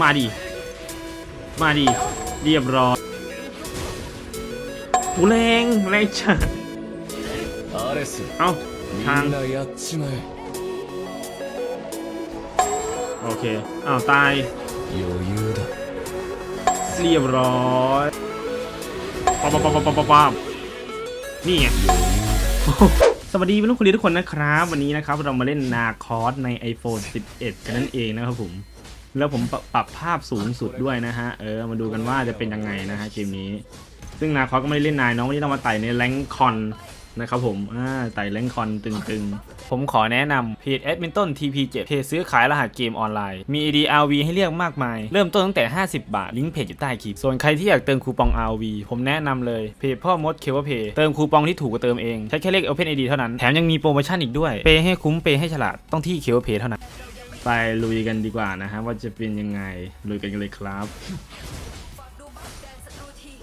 มาดี มาดี เรียบร้อยโหแรงแรงจัดเอาทางโอเคเอาตายเรียบร้อยปั๊บปั๊บปั๊บปั๊บปั๊บนี่ไงสวัสดีเพื่อนกคุณทุกคนนะครับ วันนี้นะครับ เรามาเล่นนาคอสใน iPhone 11 กันนั่นเองนะครับผม แล้วผมปรับปรับภาพสูงสุดด้วยนะฮะ เออ มาดูกันว่าจะเป็นยังไงนะฮะเกมนี้ ซึ่งนาคอสก็ไม่ได้เล่นนายน้องวันนี้เรามาไต่ในแรงคอนนะครับผม อ่า ไต่แรงคอนตึงๆ ผมขอแนะนำเพจ a d m i n t o n TP7 เพจซื้อขายรหัสเกมออนไลน์ มี AD RV ให้เลือกมากมาย เริ่มต้นตั้งแต่ 50 บาท ลิงก์เพจอยู่ใต้คลิป ส่วนใครที่อยากเติมคูปอง RV ผมแนะนำเลย เพจพ่อมดเคเวเพเติมคูปองที่ถูกกว่าเติมเอง ใช้แค่เลข Open ID เท่านั้น แถมยังมีโปรโมชั่นอีกด้วย เปย์ให้คุ้ม เปย์ให้ฉลาด ต้องที่เคเวเพเท่านั้น ไปลุยกันดีกว่านะฮะว่าจะเป็นยังไงลุยกันกันเลยครับ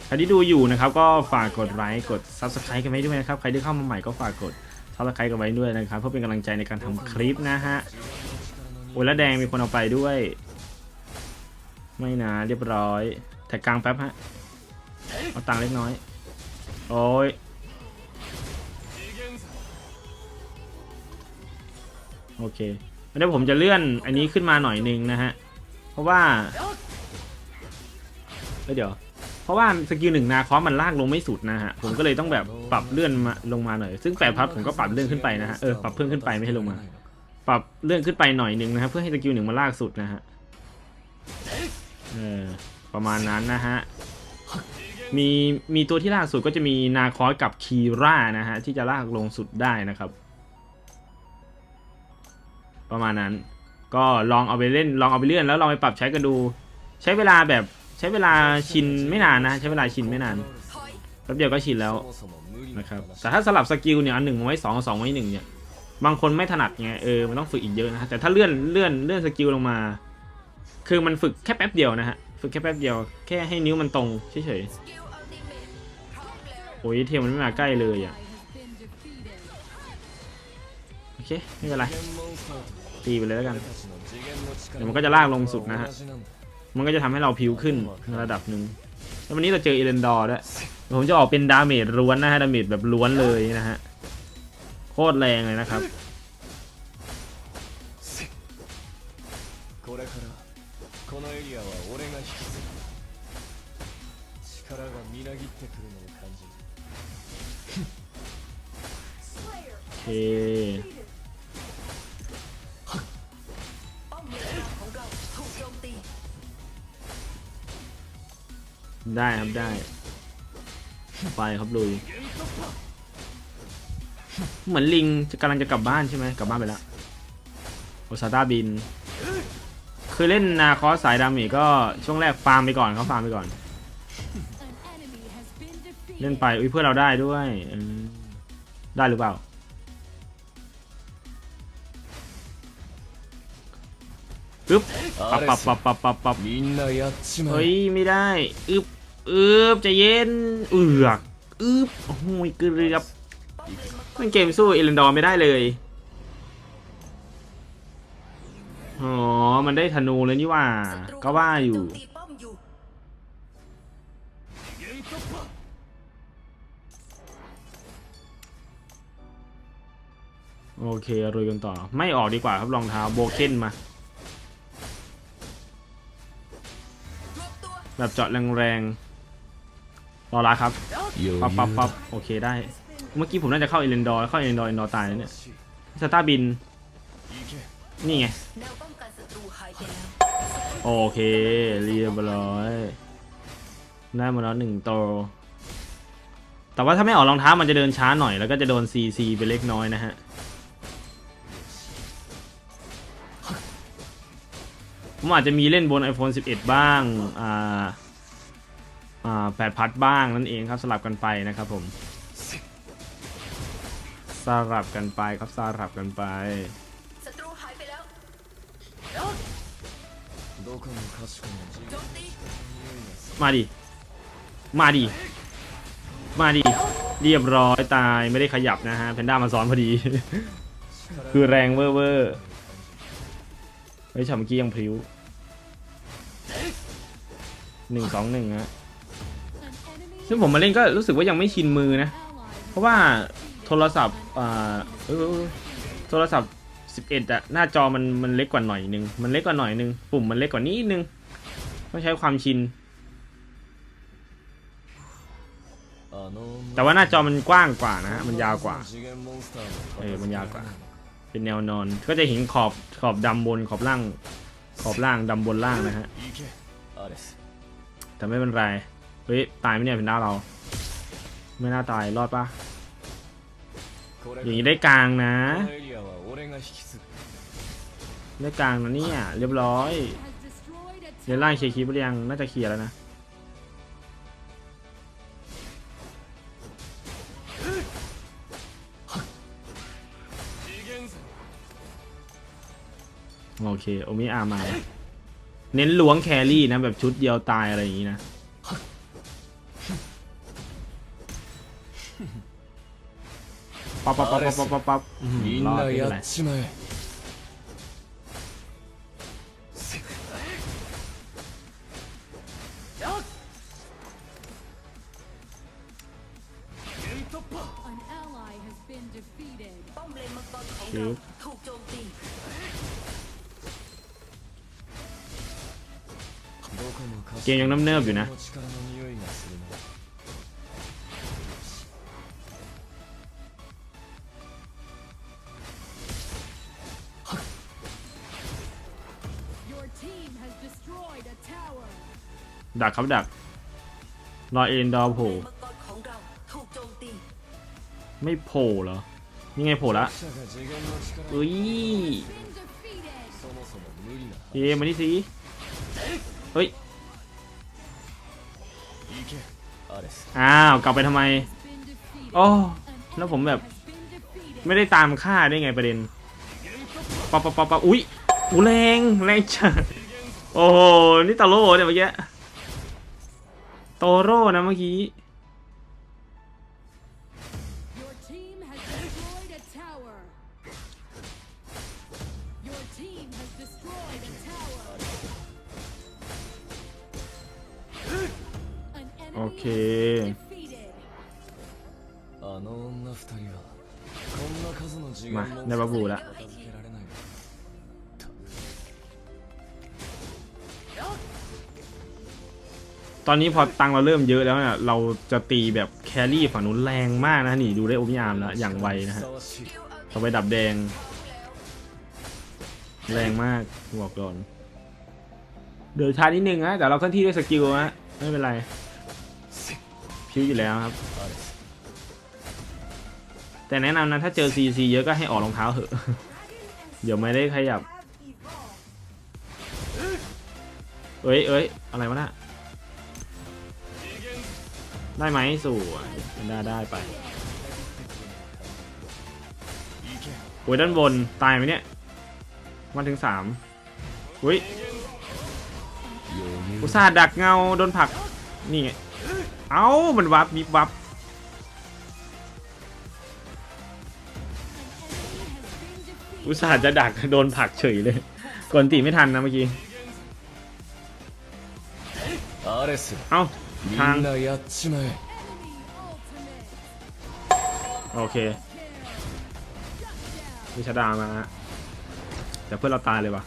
ใครที่ดูอยู่นะครับก็ฝากกดไลค์กด Subscribe กันไว้ด้วยนะครับใครที่เข้ามาใหม่ก็ฝากกด Subscribe กันไว้ด้วยนะครับเพื่อเป็นกำลังใจในการทำคลิปนะฮะโอ้ยแล้วแดงมีคนเอาไปด้วย ไม่นะเรียบร้อยแท็กกลางแป๊บฮะเอาตังเล็กน้อย โอ้ยโอเค เดี๋ยวผมจะเลื่อนอันนี้ขึ้นมาหน่อยนึงนะฮะ เพราะว่าเดี๋ยว เพราะว่าสกิลหนึ่งนาคอสมันลากลงไม่สุดนะฮะ ผมก็เลยต้องแบบปรับเลื่อนมาลงมาหน่อย ซึ่งแปดพับผมก็ปรับเลื่อนขึ้นไปนะฮะ เออ ปรับเพิ่มขึ้นไปไม่ให้ลงมา ปรับเลื่อนขึ้นไปหน่อยนึงนะครับเพื่อให้สกิลหนึ่งมันลากสุดนะฮะ เออ ประมาณนั้นนะฮะ มี มีตัวที่ลากสุดก็จะมีนาคอสกับคีร่านะฮะที่จะลากลงสุดได้นะครับ ประมาณนั้น ก็ลองเอาไปเล่นลองเอาไปเลื่อนแล้วลองไปปรับใช้กันดู ใช้เวลาแบบใช้เวลาชินไม่นานนะ ใช้เวลาชินไม่นานแป๊บเดียวก็ชินแล้วนะครับแต่ถ้าสลับสกิลเนี่ยอันหนึ่งไว้สองสองไว้หนึ่งเนี่ยบางคนไม่ถนัดไงเออมันต้องฝึกอีกเยอะนะแต่ถ้าเลื่อนเลื่อนเลื่อนสกิลลงมา คือมันฝึกแค่แป๊บเดียวนะฮะฝึกแค่แป๊บเดียวแค่ให้นิ้วมันตรงเฉยๆโอ้ยเทียมมันไม่มาใกล้เลยอะโอเคไม่เป็นไร ตีไปเลยแล้วกันเดี๋ยวมันก็จะลากลงสุดนะฮะมันก็จะทำให้เราผิวขึ้นระดับหนึ่งแล้ววันนี้เราเจอเอเลนดอร์ด้วยผมจะออกเป็นดาเมจล้วนนะฮะดาเมจแบบล้วนเลยนะฮะโคตรแรงเลยนะครับโอเค ได้ครับได้ ไปครับลุย เหมือนลิงกำลังจะกลับบ้านใช่ไหมกลับบ้านไปแล้วโอซาต้าบิน คือเล่นนาคอสสายดามีก็ช่วงแรกฟาร์มไปก่อนเขาฟาร์มไปก่อน เล่นไปอุ้ยเพื่อเราได้ด้วยได้หรือเปล่าปึ๊บปับปับปับปับปับปับเฮ้ยไม่ได้อึ๊บ อึบจะเย็นเอือกอึบโอ้โหเกือบมันเกมสู้เอเลนดอร์ไม่ได้เลยอ๋อ มันได้ธนูเลยนี่ว่า ก็ว่าอยู่โอเครุยกันต่อ ไม่ออกดีกว่าครับรองเท้าโบเคนมา แบบเจาะแรงๆ รอรัดครับปับปั๊บปั๊บโอเคได้ เมื่อกี้ผมน่าจะเข้าเอเลนดอร์เข้าเอเลนดอร์เอเลนดอร์ตายแล้เนี่ยสตาร์บิน นี่ไง โอเค เรียบร้อยได้มาแล้วหนึ่งตัวแต่ว่าถ้าไม่ออกรองเท้ามันจะเดินช้าหน่อยแล้วก็จะโดน CC ไปเล็กน้อยนะฮะผมอาจจะมีเล่นบน iPhone 11 บ้าง อ่า แปดพัดบ้างนั่นเองครับสลับกันไปนะครับผมสลับกันไปครับสลับกันไปมาดิมาดิมาดิเรียบร้อยตายไม่ได้ขยับนะฮะแพนด้ามาซ้อนพอดี คือแรงเวอร์เวอร์เฮ้ยฉ่ำกี้ยังพลิ้วหนึ่งสองหนึ่งฮะ ซึ่งผมมาเล่นก็รู้สึกว่ายังไม่ชินมือนะ เพราะว่าโทรศัพท์อ่าโทรศัพท์ 11อะหน้าจอมันมันเล็กกว่าหน่อยนึง มันเล็กกว่าหน่อยนึง ปุ่มมันเล็กกว่านี้นึงต้องใช้ความชิน แต่ว่าหน้าจอมันกว้างกว่านะฮะ มันยาวกว่า เออ มันยาวกว่า เป็นแนวนอน ก็จะเห็นขอบขอบดำบนขอบล่าง ขอบล่างดำบนล่างนะฮะ แต่ไม่เป็นไร เฮ้ย ตายไหมเนี่ยเป็นด้าเรา ไม่น่าตาย รอดปะอย่างนี้ได้กลางนะ ได้กลางนะเนี่ยเรียบร้อยเดี๋ยวล่างเคลียร์คีบหรือยังน่าจะเคลียร์แล้วนะโอเค โอมิอามา เน้นหลวงแครี่นะ แบบชุดเดียวตายอะไรอย่างนี้นะ ปั๊บปั๊บปั๊บปั๊บปั๊บปั๊บอื้อหือ みん รอด な ไม่เป็น や ไร っちまえゲン突破 An ally has been defeated. ป้อมเลนมังกรของ ครั เรา บ ถูกโจมตี どこもかし เกมยังน้ำเนิบอยู่นะ この力 ดักครับดักรอเอ็นดอโผล่ไม่โผล่เหรอนี่ไงโผล่ละอุ้ยเอ็มาที่สีเฮ้ยอ้าวกลับไปทำไมโอ้แล้วผมแบบ ไม่ได้ตามค่าได้ไงประเด็นปะปะปะปะอุ้ยอูแรงแรงจัดโอ้โหนี่ตาโล่เนี่ยเมื่อกี้ โตโร่นะเมื่อกี้ Your team has destroyed a tower. Your team has destroyed a tower. An enemy Okay. has been defeated. あの女二人はこんな数の次元まあモンスターネバブーだを助けられ ตอนนี้พอตังเราเริ่มเยอะแล้วเนี่ยเราจะตีแบบแครี่ฝั่งนู้นแรงมากนะนี่ดูได้โอมิอามแล้วอย่างไวนะฮะต่อไปดับแดง แรงมากบอกก่อนเดือดชานิดนึงนะแต่เราเคลื่อนที่ด้วยสกิลฮะไม่เป็นไรพิ้วอยู่แล้วครับ แต่แนะนำนะถ้าเจอซีซีเยอะก็ให้ออกรองเท้าเถอะเดี๋ยวไม่ได้ขยับ เอ้ยเอ้ยอะไรวะนะ่ะ ได้ไหมสู่มันได้ได้ไปโอ้ยด้านบน ตายไหมเนี่ย มาถึงสามอุ้ยอุตส่าห์ดักเงาโดนผัก นี่เอ้า มันวับบีบวับอุตส่าห์จะดักโดนผักเฉยเลยก่อนตีไม่ทันนะเมื่อกี้ เอ้า ทางโอเควิชดามาแต่เพื่อนเราตายเลยวะ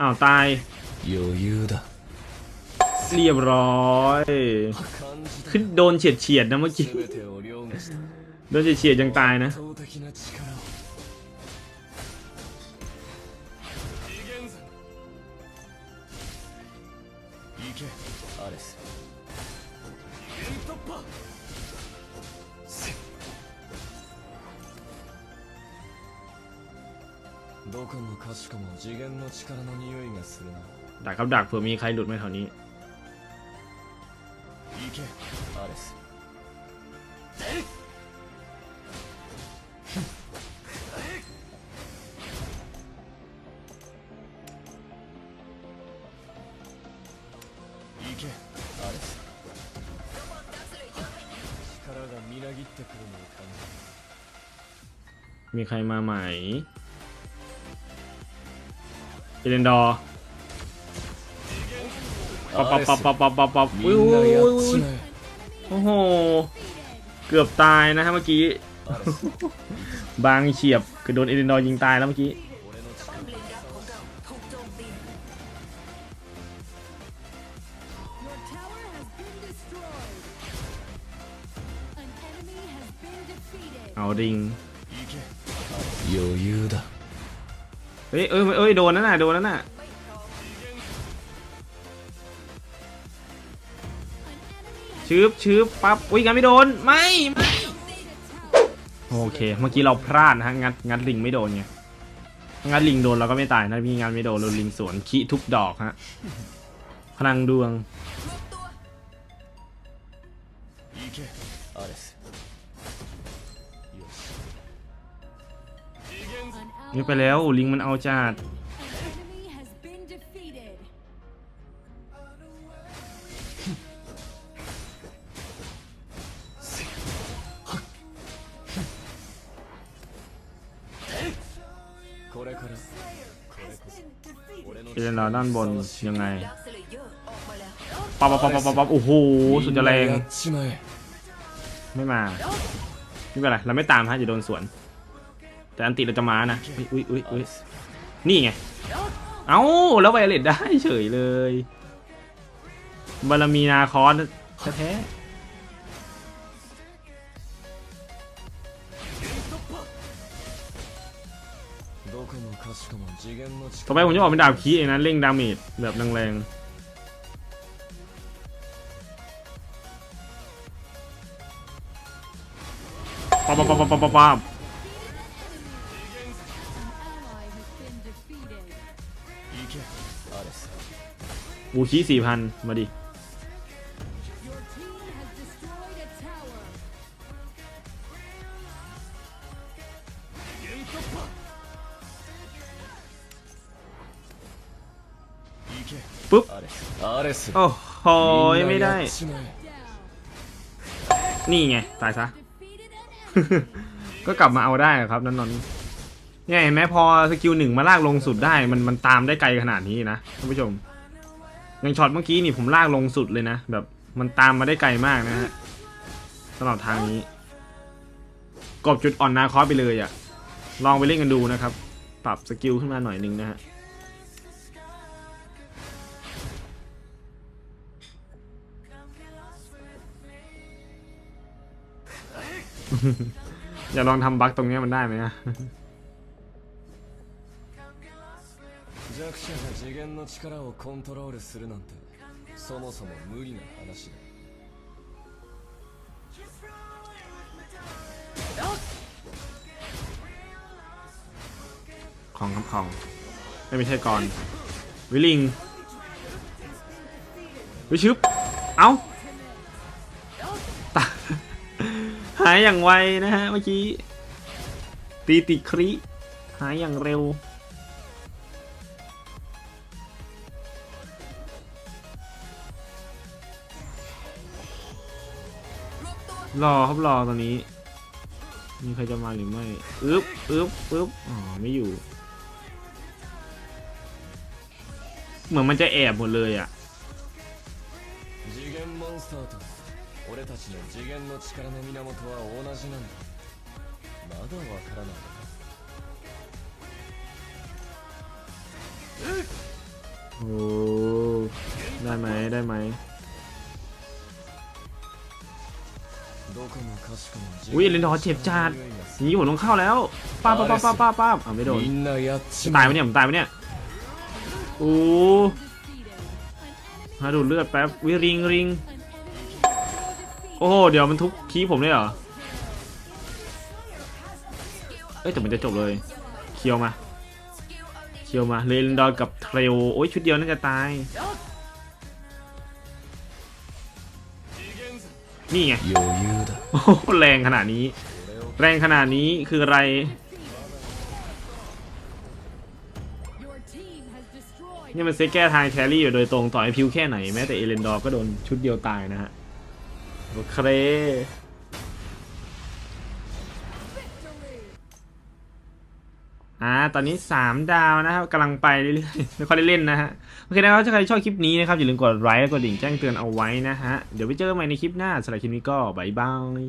อ้าว ตายเรียบร้อย ขึ้นโดนเฉียดเฉียดนะเมื่อกี้ โดนเฉียดเฉียดยังตายนะ 行けアレス次元突破せどこもかしこも次元の力の匂いがするな ดักครับดักเผื่อมีใครหลุดมาแถวนี้ 行けアレス มีใครมาใหม่เอเลนดอร์ปับปับปับปับปับปับปับอุ้ยอุ้ยอุ้ยโอ้โห เกือบตายนะฮะเมื่อกี้ บางเฉียบคือโดนเอเดนดอร์ยิงตายแล้วเมื่อกี้เอาดิง 余裕だ เฮ้ยเอ้ยเอ้ยโดนนั่นน่ะโดนนั่นน่ะ An enemy has ชืบชืบปั๊บอุ้ยงันไม่โดนไม่ไม่ made a tower. โอเค เมื่อกี้เราพลาดนะฮะงัดงัดลิงไม่โดนไงงัดลิงโดนเราก็ไม่ตายนะพี่งัดไม่โดนเราลิงสวนขี้ทุกดอกฮะพลังดวง นี่ไปแล้วลิงมันเอาจัดเจนเราด้านบนยังไงปัปับปับปับปับโอ้โหสุดจะแรง ไม่มา ไม่เป็นไร เราไม่ตามฮะจะโดนสวน แต่อันติเราจะมานะอุ้ยอุ้ยอุ้ยนี่ไง เอ้า แล้วไวเลตได้เฉยเลย บารมีนาคอนแท้ต่อไปผมจะออกเป็นดาบคีเองนะเร่งดาเมจแบบแรงๆปั๊บปั๊บปั๊บปั๊บปั๊บ อูคีสี่พันมาดิปุ๊บโอ้โหไม่ได้ นี่ไง ตายซะ ก็กลับมาเอาได้ครับนันนนเนี่ยเห็นไหมพอสกิลหนึ่งมาลากลงสุดได้ มันมันตามได้ไกลขนาดนี้นะท่านผู้ชม อย่างช็อตเมื่อกี้นี่ผมลากลงสุดเลยนะ แบบมันตามมาได้ไกลมากนะฮะสำหรับทางนี้ กบจุดอ่อนนาคอสไปเลยอะ่ะลองไปเล่นกันดูนะครับ ปรับสกิลขึ้นมาหน่อยนึงนะฮะอย่าลองทำบั๊กตรงนี้มันได้ไหมอะ 弱者が次元の力をコントロールするなんてそもそも無理な話だ ของครับของไม่ไม่ใช่ก่อน วิลิง วิชึบ เอ้าตาย หายอย่างไวนะฮะเมื่อกี้ ตีติดคริหายอย่างเร็ว รอครับรอตอนนี้ มีใครจะมาหรือไม่อึ๊บอึ๊บอึ๊บอ๋อ ไม่อยู่ เหมือนมันจะแอบหมดเลยอ่ะ 次元モンスターと俺たちの次元の力の源は同じなんだまだわからないのか โอ้ได้ไหมได้ไหม อุ้ยลินทอเจ็บจัดนี้ผมต้องเข้าแล้วป้าป้าป้าป้าป้าป้าไม่โดนตายไหเนี่ยผมตายไหเนี่ยโอ้มาดูเลือดแป๊บวิริงริงโอ้โหเดี๋ยวมันทุบคีผมเลยเหรอเอ้ยแต่มันจะจบเลยเคียวมาเคียวมาเลนดอกับเทรลโอ้ยชุดเดียวน่าจะตาย นี่ไงโอ้แรงขนาดนี้ แรงขนาดนี้คืออะไร นี่มันเซ็ตแก้ทางแครี่อยู่โดยตรงต่อให้พิวแค่ไหน แม้แต่เอเลนดอร์ก็โดนชุดเดียวตายนะฮะโอเคอ่าตอนนี้ 3 ดาวนะครับกำลังไปเรื่อยๆไม่ค่อยได้เล่นนะฮะ โอเคนะครับถ้าใครชอบคลิปนี้นะครับอย่าลืมกดไลค์และกดดิ่งแจ้งเตือนเอาไว้นะฮะ เดี๋ยวไปเจอกันใหม่ในคลิปหน้าสำหรับคลิปนี้ก็บายบาย